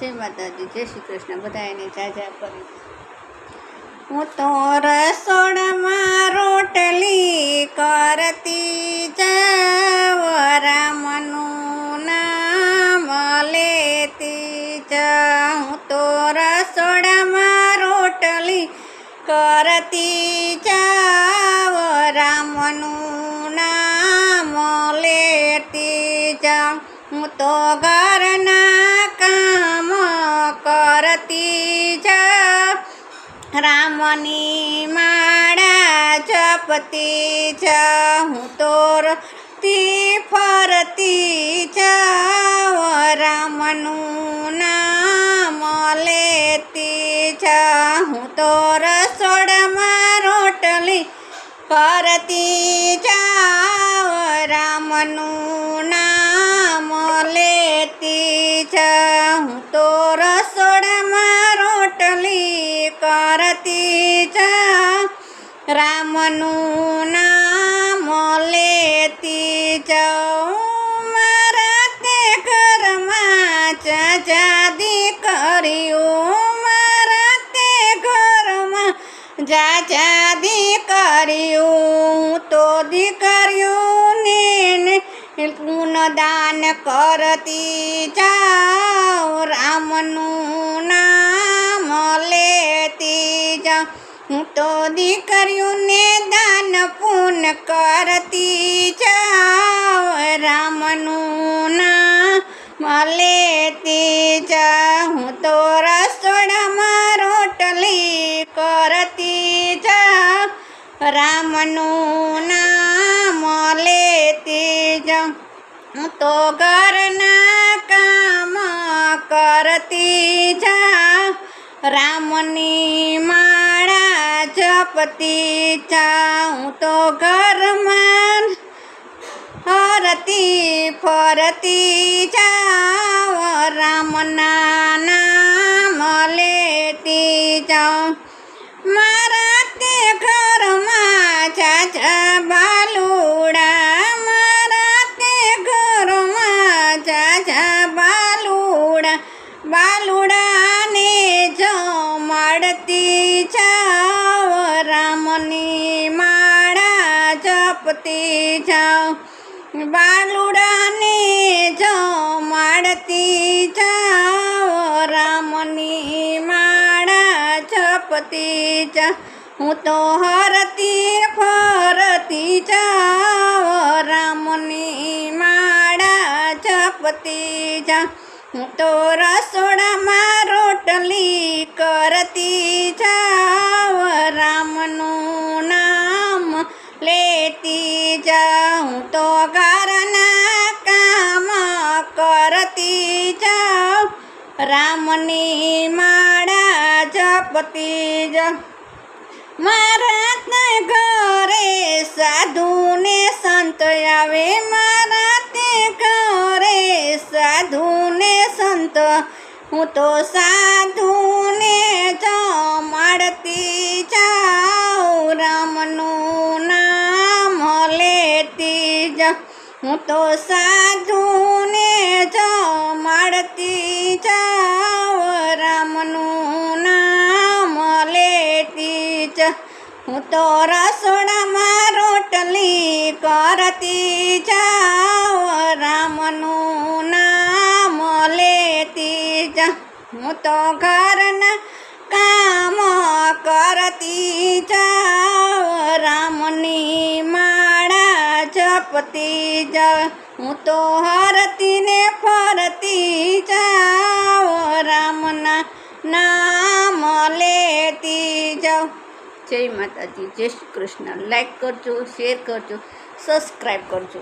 જય માતાજી, જય શ્રી કૃષ્ણ. બધા એને જાજા કરી. હું તો રસોડામાં રોટલી કરતી જાવ રામનું નામ લેતી જા હું તો રસોડામાં રોટલી કરતી જાવ રામનું નામ લેતી જા હું તો ઘરના રામની માળા જપતી છ હું તોર તી ફરતી છ રામનું નામ લેતી છ હું તો રસોડામાં રોટલી કરતી જાઉં રામનું નામ લેતી જાઉં રામનું નામ લેતી જાઉં. મારા તે ઘરમાં ચાચા દીકરીઓ મારા તે ઘરમાં જાજા દીકરીઓ તો દીકરીઓને પુનદાન કરતી જાઉં. રામનું નામ લેતી જાઉં. હું તો દીકરીઓને દાન પૂન કરતી જાઓ રામનું નામ લેતી જા હું તો રસોડામાં રોટલી કરતી જા રામનું નામ લેતી જા હું તો ઘરના કામ કરતી જા રામની માળા જપતી જાઉં તો ઘરમાં હરતી ફરતી જાઉં રામના નામ લેતી જાઉં મારા તે ઘરમાં જાજા બાલુડા મારા તે ઘરમાં જાજા બાલુડા બાલુડાને મળતી જાઉં જપતી જાઉં. બાલુડાને જમાડતી જાઓ રામની માળા જપતી જા હું તો હરતી ફરતી જાઓ રામની માળા જપતી જા હું તો રસોડામાં રોટલી કરતી જાઉં. ઘરના કામ કરતી જાઉં. રામની માળા જપતી જાઉં. મારા ઘરે સાધુ સાધુને સંત આવે. મારા તે ઘરે સાધુને સંત. હું તો સાધુને જમાડતી જાઉં. રામનું હું તો સાધુને જ મળતી જાઉં, રામનું નામ લેતી જ. હું તો રસોડામાં રોટલી કરતી જાઉં, રામનું નામ લેતી જ. હું તો ઘરના જપતી જાઉં હું તો હરતીને ફરતી જાઉં રામના નામ લેતી જાઉં જય માતાજી, જય શ્રી કૃષ્ણ. લાઈક કરજો શેર કરજો સબસ્ક્રાઈબ કરજો.